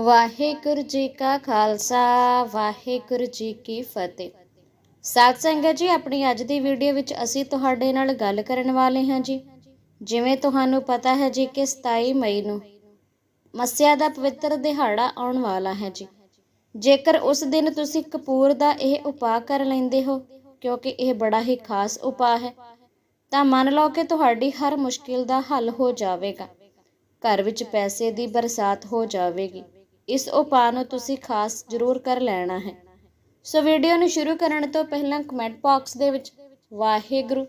ਵਾਹਿਗੁਰੂ ਜੀ ਕਾ ਖਾਲਸਾ, ਵਾਹਿਗੁਰੂ ਜੀ ਕੀ ਫਤਿਹ। ਸਾਧ ਸੰਗਤ ਜੀ, ਆਪਣੀ ਅੱਜ ਦੀ ਵੀਡੀਓ ਵਿੱਚ ਅਸੀਂ ਤੁਹਾਡੇ ਨਾਲ ਗੱਲ ਕਰਨ ਵਾਲੇ ਹਾਂ ਜੀ। ਜਿਵੇਂ ਤੁਹਾਨੂੰ ਪਤਾ ਹੈ ਜੀ ਕਿ 27 ਮਈ ਨੂੰ ਮੱਸਿਆ ਦਾ ਪਵਿੱਤਰ ਦਿਹਾੜਾ ਆਉਣ ਵਾਲਾ ਹੈ ਜੀ। ਜੇਕਰ ਉਸ ਦਿਨ ਤੁਸੀਂ ਕਪੂਰ ਦਾ ਇਹ ਉਪਾਅ ਕਰ ਲੈਂਦੇ ਹੋ, ਕਿਉਂਕਿ ਇਹ ਬੜਾ ਹੀ ਖਾਸ ਉਪਾਅ ਹੈ, ਤਾਂ ਮੰਨ ਲਓ ਕਿ ਤੁਹਾਡੀ ਹਰ ਮੁਸ਼ਕਿਲ ਦਾ ਹੱਲ ਹੋ ਜਾਵੇਗਾ। ਘਰ ਵਿੱਚ ਪੈਸੇ ਦੀ ਬਰਸਾਤ ਹੋ ਜਾਵੇਗੀ। ਇਸ ਉਪਾਅ ਨੂੰ ਤੁਸੀਂ ਖਾਸ ਜ਼ਰੂਰ ਕਰ ਲੈਣਾ ਹੈ। ਸੋ ਵੀਡੀਓ ਨੂੰ ਸ਼ੁਰੂ ਕਰਨ ਤੋਂ ਪਹਿਲਾਂ ਕਮੈਂਟ ਬਾਕਸ ਦੇ ਵਿੱਚ ਵਾਹਿਗੁਰੂ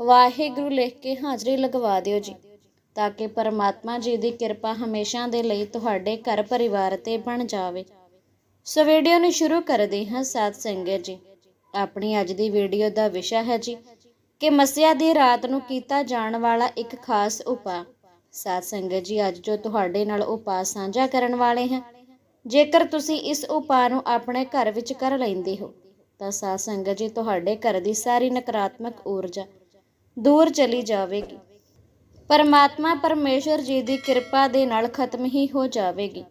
ਵਾਹਿਗੁਰੂ ਲਿਖ ਕੇ ਹਾਜ਼ਰੀ ਲਗਵਾ ਦਿਓ ਜੀ, ਤਾਂ ਕਿ ਪਰਮਾਤਮਾ ਜੀ ਦੀ ਕਿਰਪਾ ਹਮੇਸ਼ਾ ਦੇ ਲਈ ਤੁਹਾਡੇ ਘਰ ਪਰਿਵਾਰ ਤੇ ਬਣ ਜਾਵੇ। ਸੋ ਵੀਡੀਓ ਨੂੰ ਸ਼ੁਰੂ ਕਰਦੇ ਹਾਂ ਸਾਧ ਸੰਗਤ ਜੀ। ਆਪਣੀ ਅੱਜ ਦੀ ਵੀਡੀਓ ਦਾ ਵਿਸ਼ਾ ਹੈ ਜੀ, ਕਿ ਮੱਸਿਆ ਦੀ ਰਾਤ ਨੂੰ ਕੀਤਾ ਜਾਣ ਵਾਲਾ ਇੱਕ ਖਾਸ ਉਪਾਅ। ਸਾਧ ਸੰਗਤ ਜੀ, ਅੱਜ ਜੋ ਤੁਹਾਡੇ ਨਾਲ ਉਪਾਅ ਸਾਂਝਾ ਕਰਨ ਵਾਲੇ ਹਾਂ ਜੇਕਰ ਤੁਸੀਂ ਇਸ ਉਪਾਅ ਨੂੰ ਆਪਣੇ ਘਰ ਵਿੱਚ ਕਰ ਲੈਂਦੇ ਹੋ, ਤਾਂ ਸਾਧ ਸੰਗਤ ਜੀ, ਤੁਹਾਡੇ ਘਰ ਦੀ ਸਾਰੀ ਨਕਾਰਾਤਮਕ ਊਰਜਾ ਦੂਰ ਚਲੀ ਜਾਵੇਗੀ। ਪਰਮਾਤਮਾ ਪਰਮੇਸ਼ਰ ਜੀ ਦੀ ਕਿਰਪਾ ਦੇ ਨਾਲ ਖਤਮ ਹੀ ਹੋ ਜਾਵੇਗੀ।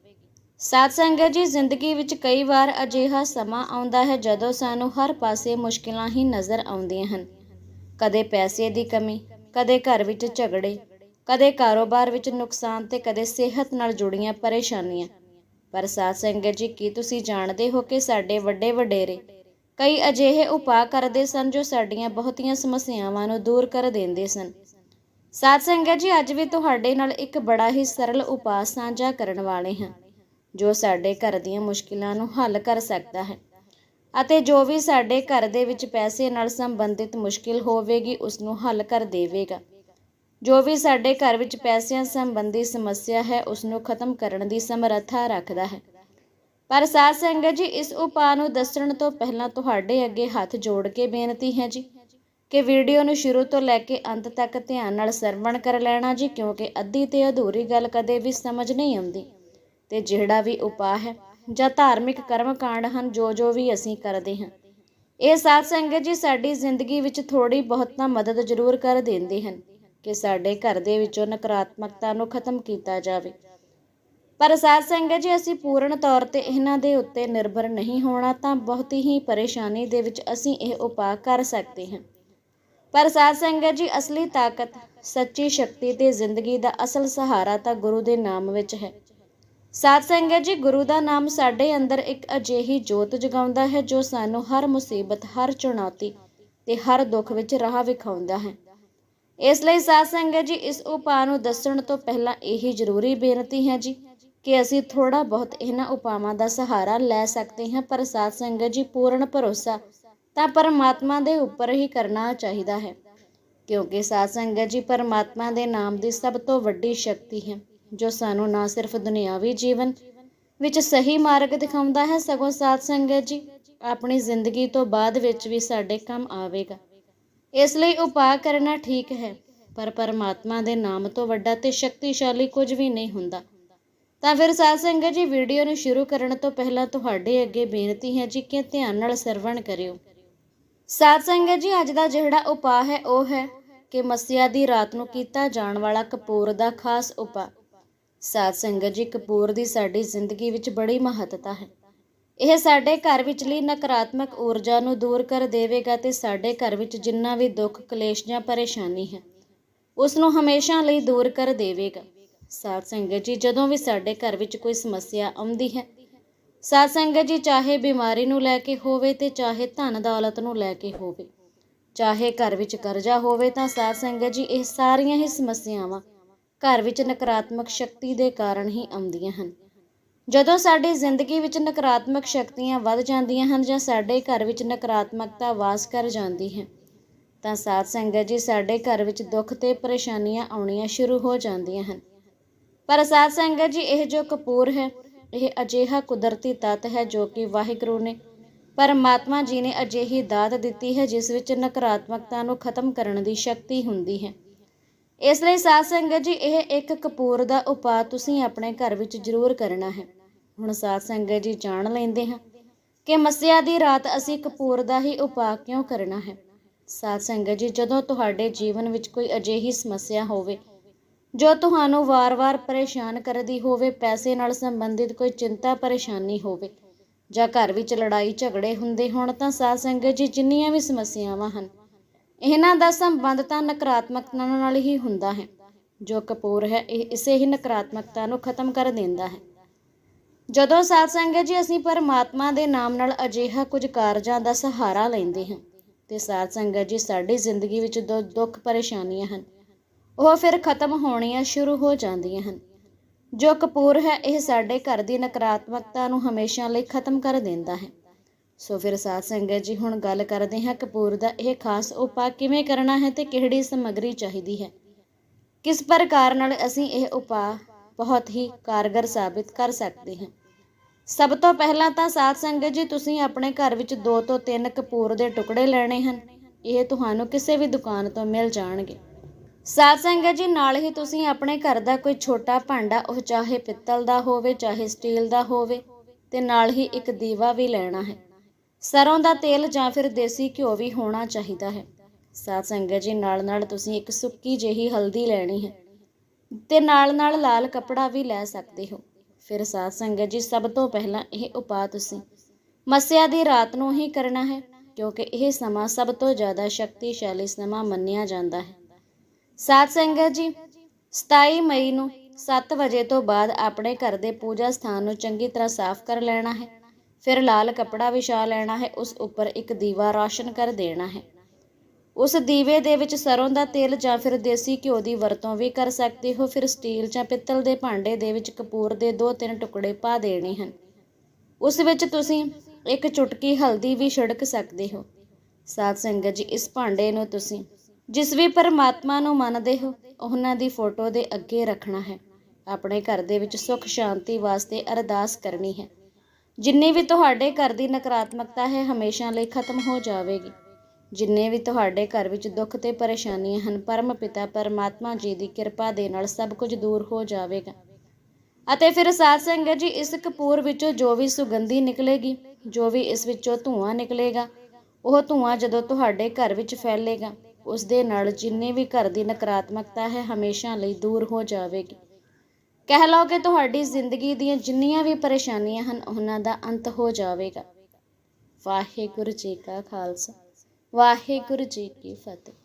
ਸਾਧ ਸੰਗਤ ਜੀ, ਜ਼ਿੰਦਗੀ ਵਿੱਚ ਕਈ ਵਾਰ ਅਜਿਹਾ ਸਮਾਂ ਆਉਂਦਾ ਹੈ ਜਦੋਂ ਸਾਨੂੰ ਹਰ ਪਾਸੇ ਮੁਸ਼ਕਿਲਾਂ ਹੀ ਨਜ਼ਰ ਆਉਂਦੀਆਂ ਹਨ। ਕਦੇ ਪੈਸੇ ਦੀ ਕਮੀ, ਕਦੇ ਘਰ ਵਿੱਚ ਝਗੜੇ, ਕਦੇ ਕਾਰੋਬਾਰ ਵਿੱਚ ਨੁਕਸਾਨ ਤੇ ਕਦੇ ਸਿਹਤ ਨਾਲ ਜੁੜੀਆਂ ਪਰੇਸ਼ਾਨੀਆਂ। ਪਰ ਸਾਧ ਸੰਗਤ ਜੀ, ਕੀ ਤੁਸੀਂ ਜਾਣਦੇ ਹੋ ਕਿ ਸਾਡੇ ਵੱਡੇ ਵਡੇਰੇ ਕਈ ਅਜਿਹੇ ਉਪਾਅ ਕਰਦੇ ਸਨ ਜੋ ਸਾਡੀਆਂ ਬਹੁਤੀਆਂ ਸਮੱਸਿਆਵਾਂ ਨੂੰ ਦੂਰ ਕਰ ਦਿੰਦੇ ਸਨ? ਸਾਧ ਸੰਗਤ ਜੀ, ਅੱਜ ਵੀ ਤੁਹਾਡੇ ਨਾਲ ਇੱਕ ਬੜਾ ਹੀ ਸਰਲ ਉਪਾਅ ਸਾਂਝਾ ਕਰਨ ਵਾਲੇ ਹਾਂ, ਜੋ ਸਾਡੇ ਘਰ ਦੀਆਂ ਮੁਸ਼ਕਿਲਾਂ ਨੂੰ ਹੱਲ ਕਰ ਸਕਦਾ ਹੈ ਅਤੇ ਜੋ ਵੀ ਸਾਡੇ ਘਰ ਦੇ ਵਿੱਚ ਪੈਸੇ ਨਾਲ ਸੰਬੰਧਿਤ ਮੁਸ਼ਕਿਲ ਹੋਵੇਗੀ ਉਸ ਨੂੰ ਹੱਲ ਕਰ ਦੇਵੇਗਾ। ਜੋ ਵੀ ਸਾਡੇ ਘਰ ਵਿੱਚ ਪੈਸਿਆਂ ਸੰਬੰਧੀ ਸਮੱਸਿਆ ਹੈ ਉਸ ਨੂੰ ਖਤਮ ਕਰਨ ਦੀ ਸਮਰੱਥਾ ਰੱਖਦਾ ਹੈ। ਪਰ ਸਾਧ ਸੰਗਤ ਜੀ, ਇਸ ਉਪਾਅ ਨੂੰ ਦੱਸਣ ਤੋਂ ਪਹਿਲਾਂ ਤੁਹਾਡੇ ਅੱਗੇ ਹੱਥ ਜੋੜ ਕੇ ਬੇਨਤੀ ਹੈ ਜੀ, ਕਿ ਵੀਡੀਓ ਨੂੰ ਸ਼ੁਰੂ ਤੋਂ ਲੈ ਕੇ ਅੰਤ ਤੱਕ ਧਿਆਨ ਨਾਲ ਸਰਵਣ ਕਰ ਲੈਣਾ ਜੀ, ਕਿਉਂਕਿ ਅੱਧੀ ਤੇ ਅਧੂਰੀ ਗੱਲ ਕਦੇ ਵੀ ਸਮਝ ਨਹੀਂ ਆਉਂਦੀ। ਤੇ ਜਿਹੜਾ ਵੀ ਉਪਾਅ ਹੈ ਜਾਂ ਧਾਰਮਿਕ ਕਰਮ ਕਾਂਡ ਹਨ, ਜੋ ਜੋ ਵੀ ਅਸੀਂ ਕਰਦੇ ਹਾਂ, ਇਹ ਸਾਧ ਸੰਗਤ ਜੀ ਸਾਡੀ ਜ਼ਿੰਦਗੀ ਵਿੱਚ ਥੋੜੀ ਬਹੁਤ ਤਾਂ ਮਦਦ ਜ਼ਰੂਰ ਕਰ ਦਿੰਦੇ ਹਨ। ਕਿ ਸਾਡੇ ਘਰ ਦੇ ਵਿੱਚੋਂ ਨਕਾਰਾਤਮਕਤਾ ਨੂੰ ਖਤਮ ਕੀਤਾ ਜਾਵੇ। ਪਰ ਸਾਧ ਸੰਗਤ ਜੀ ਅਸੀਂ ਪੂਰਨ ਤੌਰ ਤੇ ਇਹਨਾਂ ਦੇ ਉੱਤੇ ਨਿਰਭਰ ਨਹੀਂ ਹੋਣਾ, ਤਾਂ ਬਹੁਤ ਹੀ ਪਰੇਸ਼ਾਨੀ ਦੇ ਵਿੱਚ ਅਸੀਂ ਇਹ ਉਪਾਅ ਕਰ ਸਕਦੇ ਹਾਂ। ਪਰ ਸਾਧ ਸੰਗਤ ਜੀ, ਅਸਲੀ ਤਾਕਤ ਸੱਚੀ ਸ਼ਕਤੀ ਤੇ ਜ਼ਿੰਦਗੀ ਦਾ ਅਸਲ ਸਹਾਰਾ ਤਾਂ ਗੁਰੂ ਦੇ ਨਾਮ ਵਿੱਚ ਹੈ। ਸਾਧ ਸੰਗਤ ਜੀ, ਗੁਰੂ ਦਾ ਨਾਮ ਸਾਡੇ ਅੰਦਰ ਇੱਕ ਅਜਿਹੀ ਜੋਤ ਜਗਾਉਂਦਾ ਹੈ ਜੋ ਸਾਨੂੰ ਹਰ ਮੁਸੀਬਤ, ਹਰ ਚੁਣੌਤੀ ਤੇ ਹਰ ਦੁੱਖ ਵਿੱਚ ਰਾਹ ਵਿਖਾਉਂਦਾ ਹੈ। ਇਸ ਲਈ ਸਾਧ ਸੰਗਤ ਜੀ, ਇਸ ਉਪਾਅ ਨੂੰ ਦੱਸਣ ਤੋਂ ਪਹਿਲਾਂ ਇਹੀ ਜ਼ਰੂਰੀ ਬੇਨਤੀ ਹੈ ਜੀ ਕਿ ਅਸੀਂ ਥੋੜਾ ਬਹੁਤ ਇਹਨਾਂ ਉਪਾਵਾਂ ਦਾ ਸਹਾਰਾ ਲੈ ਸਕਦੇ ਹਾਂ, ਪਰ ਸਾਧ ਸੰਗਤ ਜੀ, ਪੂਰਨ ਭਰੋਸਾ ਤਾਂ ਪਰਮਾਤਮਾ ਦੇ ਉੱਪਰ ਹੀ ਕਰਨਾ ਚਾਹੀਦਾ ਹੈ, ਕਿਉਂਕਿ ਸਾਧ ਸੰਗਤ ਜੀ, ਪਰਮਾਤਮਾ ਦੇ ਨਾਮ ਦੀ ਸਭ ਤੋਂ ਵੱਡੀ ਸ਼ਕਤੀ ਹੈ, ਜੋ ਸਾਨੂੰ ਨਾ ਸਿਰਫ ਦੁਨਿਆਵੀ ਜੀਵਨ ਵਿੱਚ ਸਹੀ ਮਾਰਗ ਦਿਖਾਉਂਦਾ ਹੈ, ਸਗੋਂ ਸਾਧ ਸੰਗਤ ਜੀ, ਆਪਣੀ ਜ਼ਿੰਦਗੀ ਤੋਂ ਬਾਅਦ ਵਿੱਚ ਵੀ ਸਾਡੇ ਕੰਮ ਆਵੇਗਾ। ਇਸ ਲਈ ਉਪਾਅ ਕਰਨਾ ਠੀਕ ਹੈ, ਪਰ ਪਰਮਾਤਮਾ ਦੇ ਨਾਮ ਤੋਂ ਵੱਡਾ ਤੇ ਸ਼ਕਤੀਸ਼ਾਲੀ ਕੁਝ ਵੀ ਨਹੀਂ ਹੁੰਦਾ। ਤਾਂ ਫਿਰ ਸਾਧ ਸੰਗਤ ਜੀ, ਵੀਡੀਓ ਨੂੰ ਸ਼ੁਰੂ ਕਰਨ ਤੋਂ ਪਹਿਲਾਂ ਤੁਹਾਡੇ ਅੱਗੇ ਬੇਨਤੀ ਹੈ ਜੀ ਕਿ ਧਿਆਨ ਨਾਲ ਸਰਵਣ ਕਰਿਓ। ਸਾਧ ਸੰਗਤ ਜੀ, ਅੱਜ ਦਾ ਜਿਹੜਾ ਉਪਾਅ ਹੈ, ਉਹ ਹੈ ਕਿ ਮੱਸਿਆ ਦੀ ਰਾਤ ਨੂੰ ਕੀਤਾ ਜਾਣ ਵਾਲਾ ਕਪੂਰ ਦਾ ਖਾਸ ਉਪਾਅ। ਸਾਧ ਸੰਗਤ ਜੀ, ਕਪੂਰ ਦੀ ਸਾਡੀ ਜ਼ਿੰਦਗੀ ਵਿੱਚ ਬੜੀ ਮਹੱਤਤਾ ਹੈ। ਇਹ ਸਾਡੇ ਘਰ ਵਿਚਲੀ ਨਕਾਰਾਤਮਕ ਊਰਜਾ ਨੂੰ ਦੂਰ ਕਰ ਦੇਵੇਗਾ ਤੇ ਸਾਡੇ ਘਰ ਵਿੱਚ ਜਿੰਨਾ ਵੀ ਦੁੱਖ, ਕਲੇਸ਼ ਜਾਂ ਪਰੇਸ਼ਾਨੀ ਹੈ, ਉਸ ਨੂੰ ਹਮੇਸ਼ਾ ਲਈ ਦੂਰ ਕਰ ਦੇਵੇਗਾ। ਸਾਧ ਸੰਗਤ ਜੀ, ਜਦੋਂ ਵੀ ਸਾਡੇ ਘਰ ਵਿੱਚ ਕੋਈ ਸਮੱਸਿਆ ਆਉਂਦੀ ਹੈ, ਸਾਧ ਸੰਗਤ ਜੀ, ਚਾਹੇ ਬਿਮਾਰੀ ਨੂੰ ਲੈ ਕੇ ਹੋਵੇ ਤੇ ਚਾਹੇ ਧਨ ਦੌਲਤ ਨੂੰ ਲੈ ਕੇ ਹੋਵੇ, ਚਾਹੇ ਘਰ ਵਿੱਚ ਕਰਜ਼ਾ ਹੋਵੇ ਤਾਂ ਸਾਧ ਸੰਗਤ ਜੀ, ਇਹ ਸਾਰੀਆਂ ਹੀ ਸਮੱਸਿਆਵਾਂ ਘਰ ਵਿੱਚ ਨਕਾਰਾਤਮਕ ਸ਼ਕਤੀ ਦੇ ਕਾਰਨ ਹੀ ਆਉਂਦੀਆਂ ਹਨ। ਜਦੋਂ ਸਾਡੀ ਜ਼ਿੰਦਗੀ ਵਿੱਚ ਨਕਾਰਾਤਮਕ ਸ਼ਕਤੀਆਂ ਵੱਧ ਜਾਂਦੀਆਂ ਹਨ ਜਾਂ ਸਾਡੇ ਘਰ ਵਿੱਚ ਨਕਾਰਾਤਮਕਤਾ ਵਾਸ ਕਰ ਜਾਂਦੀ ਹੈ, ਤਾਂ ਸਾਧ ਸੰਗਤ ਜੀ ਸਾਡੇ ਘਰ ਵਿੱਚ ਦੁੱਖ ਤੇ ਪਰੇਸ਼ਾਨੀਆਂ ਆਉਣੀਆਂ ਸ਼ੁਰੂ ਹੋ ਜਾਂਦੀਆਂ ਹਨ। ਪਰ ਸਾਧ ਸੰਗਤ ਜੀ, ਇਹ ਜੋ ਕਪੂਰ ਹੈ, ਇਹ ਅਜਿਹਾ ਕੁਦਰਤੀ ਤੱਤ ਹੈ ਜੋ ਕਿ ਵਾਹਿਗੁਰੂ ਨੇ ਪਰਮਾਤਮਾ ਜੀ ਨੇ ਅਜਿਹੀ ਦਾਤ ਦਿੱਤੀ ਹੈ ਜਿਸ ਵਿੱਚ ਨਕਾਰਾਤਮਕਤਾ ਨੂੰ ਖਤਮ ਕਰਨ ਦੀ ਸ਼ਕਤੀ ਹੁੰਦੀ ਹੈ। ਇਸ ਲਈ ਸਾਧ ਸੰਗਤ ਜੀ, ਇਹ ਇੱਕ ਕਪੂਰ ਦਾ ਉਪਾਅ ਤੁਸੀਂ ਆਪਣੇ ਘਰ ਵਿੱਚ ਜ਼ਰੂਰ ਕਰਨਾ ਹੈ। ਹੁਣ ਸਾਧ ਸੰਗਤ ਜੀ ਜਾਣ ਲੈਂਦੇ ਹਾਂ ਕਿ ਮੱਸਿਆ ਦੀ ਰਾਤ ਅਸੀਂ ਕਪੂਰ ਦਾ ਹੀ ਉਪਾਅ ਕਿਉਂ ਕਰਨਾ ਹੈ। ਸਾਧ ਸੰਗਤ ਜੀ, ਜਦੋਂ ਤੁਹਾਡੇ ਜੀਵਨ ਵਿੱਚ ਕੋਈ ਅਜਿਹੀ ਸਮੱਸਿਆ ਹੋਵੇ, ਜੋ ਤੁਹਾਨੂੰ ਵਾਰ-ਵਾਰ ਪਰੇਸ਼ਾਨ ਕਰਦੀ ਹੋਵੇ, ਪੈਸੇ ਨਾਲ ਸੰਬੰਧਿਤ ਕੋਈ ਚਿੰਤਾ ਪਰੇਸ਼ਾਨੀ ਹੋਵੇ ਜਾਂ ਘਰ ਵਿੱਚ ਲੜਾਈ ਝਗੜੇ ਹੁੰਦੇ ਹੋਣ, ਤਾਂ ਸਾਧ ਸੰਗਤ ਜੀ, ਜਿੰਨੀਆਂ ਵੀ ਸਮੱਸਿਆਵਾਂ ਹਨ ਇਹਨਾਂ ਦਾ ਸੰਬੰਧ ਤਾਂ ਨਕਾਰਾਤਮਕਤਾ ਨਾਲ ਹੀ ਹੁੰਦਾ ਹੈ। ਜੋ ਕਪੂਰ ਹੈ, ਇਹ ਇਸੇ ਹੀ ਨਕਾਰਾਤਮਕਤਾ ਨੂੰ ਖਤਮ ਕਰ ਦਿੰਦਾ ਹੈ। ਜਦੋਂ ਸਾਧ ਸੰਗਤ ਜੀ ਅਸੀਂ ਪਰਮਾਤਮਾ ਦੇ ਨਾਮ ਨਾਲ ਅਜਿਹਾ ਕੁਝ ਕਾਰਜਾਂ ਦਾ ਸਹਾਰਾ ਲੈਂਦੇ ਹਾਂ, ਤੇ ਸਾਧ ਸੰਗਤ ਜੀ ਸਾਡੀ ਜ਼ਿੰਦਗੀ ਵਿੱਚ ਦੋ ਦੁੱਖ ਪਰੇਸ਼ਾਨੀਆਂ ਹਨ। ਉਹ ਫਿਰ ਖਤਮ ਹੋਣੀਆਂ ਸ਼ੁਰੂ ਹੋ ਜਾਂਦੀਆਂ ਹਨ। ਜੋ ਕਪੂਰ ਹੈ, ਇਹ ਸਾਡੇ ਘਰ ਦੀ ਨਕਾਰਾਤਮਕਤਾ ਨੂੰ ਹਮੇਸ਼ਾ ਲਈ ਖਤਮ ਕਰ ਦਿੰਦਾ ਹੈ। ਸੋ ਫਿਰ ਸਾਧ ਸੰਗਤ ਜੀ ਹੁਣ ਗੱਲ ਕਰਦੇ ਹਾਂ ਕਪੂਰ ਦਾ ਇਹ ਖਾਸ ਉਪਾਅ ਕਿਵੇਂ ਕਰਨਾ ਹੈ ਤੇ ਕਿਹੜੀ ਸਮੱਗਰੀ ਚਾਹੀਦੀ ਹੈ? ਕਿਸ ਪ੍ਰਕਾਰ ਨਾਲ ਅਸੀਂ ਇਹ ਉਪਾਅ ਬਹੁਤ ਹੀ ਕਾਰਗਰ ਸਾਬਿਤ ਕਰ ਸਕਦੇ ਹਾਂ? ਸਭ ਤੋਂ ਪਹਿਲਾਂ ਤਾਂ ਸਾਧ ਸੰਗਤ ਜੀ, ਤੁਸੀਂ ਆਪਣੇ ਘਰ ਵਿੱਚ 2 ਤੋਂ 3 ਕਪੂਰ ਦੇ ਟੁਕੜੇ ਲੈਣੇ ਹਨ। ਇਹ ਤੁਹਾਨੂੰ ਕਿਸੇ ਵੀ ਦੁਕਾਨ ਤੋਂ ਮਿਲ ਜਾਣਗੇ। ਸਾਧ ਸੰਗਤ ਜੀ, ਨਾਲ ਹੀ ਤੁਸੀਂ ਆਪਣੇ ਘਰ ਦਾ ਕੋਈ ਛੋਟਾ ਭਾਂਡਾ, ਉਹ ਚਾਹੇ ਪਿੱਤਲ ਦਾ ਹੋਵੇ, ਚਾਹੇ ਸਟੀਲ ਦਾ ਹੋਵੇ, ਤੇ ਨਾਲ ਹੀ ਇੱਕ ਦੀਵਾ ਵੀ ਲੈਣਾ ਹੈ। ਸਰੋਂ ਦਾ ਤੇਲ ਜਾਂ ਫਿਰ ਦੇਸੀ ਘਿਓ ਵੀ ਹੋਣਾ ਚਾਹੀਦਾ ਹੈ। ਸਾਧ ਸੰਗਤ ਜੀ ਨਾਲ ਨਾਲ ਤੁਸੀਂ ਇੱਕ ਸੁੱਕੀ ਜਿਹੀ ਹਲਦੀ ਲੈਣੀ ਹੈ ਤੇ ਨਾਲ ਨਾਲ ਲਾਲ ਕਪੜਾ ਵੀ ਲੈ ਸਕਦੇ ਹੋ। ਫਿਰ ਸਾਧ ਸੰਗਤ ਜੀ, ਸਭ ਤੋਂ ਪਹਿਲਾਂ ਇਹ ਉਪਾਅ ਤੁਸੀਂ ਮੱਸਿਆ ਦੀ ਰਾਤ ਨੂੰ ਹੀ ਕਰਨਾ ਹੈ, ਕਿਉਂਕਿ ਇਹ ਸਮਾਂ ਸਭ ਤੋਂ ਜ਼ਿਆਦਾ ਸ਼ਕਤੀਸ਼ਾਲੀ ਸਮਾਂ ਮੰਨਿਆ ਜਾਂਦਾ ਹੈ। ਸਾਧ ਸੰਗਤ ਜੀ 27 ਮਈ ਨੂੰ 7 ਵਜੇ ਤੋਂ ਬਾਅਦ ਆਪਣੇ ਘਰ ਦੇ ਪੂਜਾ ਸਥਾਨ ਨੂੰ ਚੰਗੀ ਤਰ੍ਹਾਂ ਸਾਫ਼ ਕਰ ਲੈਣਾ ਹੈ। ਫਿਰ ਲਾਲ ਕਪੜਾ ਵਿਛਾ ਲੈਣਾ ਹੈ, ਉਸ ਉੱਪਰ ਇੱਕ ਦੀਵਾ ਰੌਸ਼ਨ ਕਰ ਦੇਣਾ ਹੈ। ਉਸ ਦੀਵੇ ਦੇ ਵਿੱਚ ਸਰੋਂ ਦਾ ਤੇਲ ਜਾਂ ਫਿਰ ਦੇਸੀ ਘਿਓ ਦੀ ਵਰਤੋਂ ਵੀ ਕਰ ਸਕਦੇ ਹੋ। ਫਿਰ ਸਟੀਲ ਜਾਂ ਪਿੱਤਲ ਦੇ ਭਾਂਡੇ ਦੇ ਵਿੱਚ ਕਪੂਰ ਦੇ ਦੋ ਤਿੰਨ ਟੁਕੜੇ ਪਾ ਦੇਣੇ ਹਨ। ਉਸ ਵਿੱਚ ਤੁਸੀਂ ਇੱਕ ਚੁਟਕੀ ਹਲਦੀ ਵੀ ਛਿੜਕ ਸਕਦੇ ਹੋ। ਸਾਧ ਸੰਗਤ ਜੀ, ਇਸ ਭਾਂਡੇ ਨੂੰ ਤੁਸੀਂ ਜਿਸ ਵੀ ਪਰਮਾਤਮਾ ਨੂੰ ਮੰਨਦੇ ਹੋ, ਉਹਨਾਂ ਦੀ ਫੋਟੋ ਦੇ ਅੱਗੇ ਰੱਖਣਾ ਹੈ। ਆਪਣੇ ਘਰ ਦੇ ਵਿੱਚ ਸੁੱਖ, ਸ਼ਾਂਤੀ ਵਾਸਤੇ ਅਰਦਾਸ ਕਰਨੀ ਹੈ। ਜਿੰਨੀ ਵੀ ਤੁਹਾਡੇ ਘਰ ਦੀ ਨਕਾਰਾਤਮਕਤਾ ਹੈ, ਹਮੇਸ਼ਾ ਲਈ ਖਤਮ ਹੋ ਜਾਵੇਗੀ। ਜਿੰਨੇ ਵੀ ਤੁਹਾਡੇ ਘਰ ਵਿੱਚ ਦੁੱਖ ਤੇ ਪਰੇਸ਼ਾਨੀਆਂ ਹਨ ਪਰਮ ਪਿਤਾ ਪਰਮਾਤਮਾ ਜੀ ਦੀ ਕਿਰਪਾ ਦੇ ਨਾਲ ਸਭ ਕੁਝ ਦੂਰ ਹੋ ਜਾਵੇਗਾ। ਅਤੇ ਫਿਰ ਸਾਧ ਸੰਗਤ ਜੀ, ਇਸ ਕਪੂਰ ਵਿੱਚੋਂ ਜੋ ਵੀ ਸੁਗੰਧੀ ਨਿਕਲੇਗੀ, ਜੋ ਵੀ ਇਸ ਵਿੱਚੋਂ ਧੂਆਂ ਨਿਕਲੇਗਾ, ਉਹ ਧੂਆਂ ਜਦੋਂ ਤੁਹਾਡੇ ਘਰ ਵਿੱਚ ਫੈਲੇਗਾ, ਉਸ ਦੇ ਨਾਲ ਜਿੰਨੇ ਵੀ ਘਰ ਦੀ ਨਕਾਰਾਤਮਕਤਾ ਹੈ, ਹਮੇਸ਼ਾ ਲਈ ਦੂਰ ਹੋ ਜਾਵੇਗੀ। ਕਹਿ ਲਓ ਕਿ ਤੁਹਾਡੀ ਜ਼ਿੰਦਗੀ ਦੀਆਂ ਜਿੰਨੀਆਂ ਵੀ ਪਰੇਸ਼ਾਨੀਆਂ ਹਨ, ਉਹਨਾਂ ਦਾ ਅੰਤ ਹੋ ਜਾਵੇਗਾ। ਵਾਹਿਗੁਰੂ ਜੀ ਕਾ ਖਾਲਸਾ। ਵਾਹਿਗੁਰੂ ਜੀ ਕੀ ਫਤਿਹ।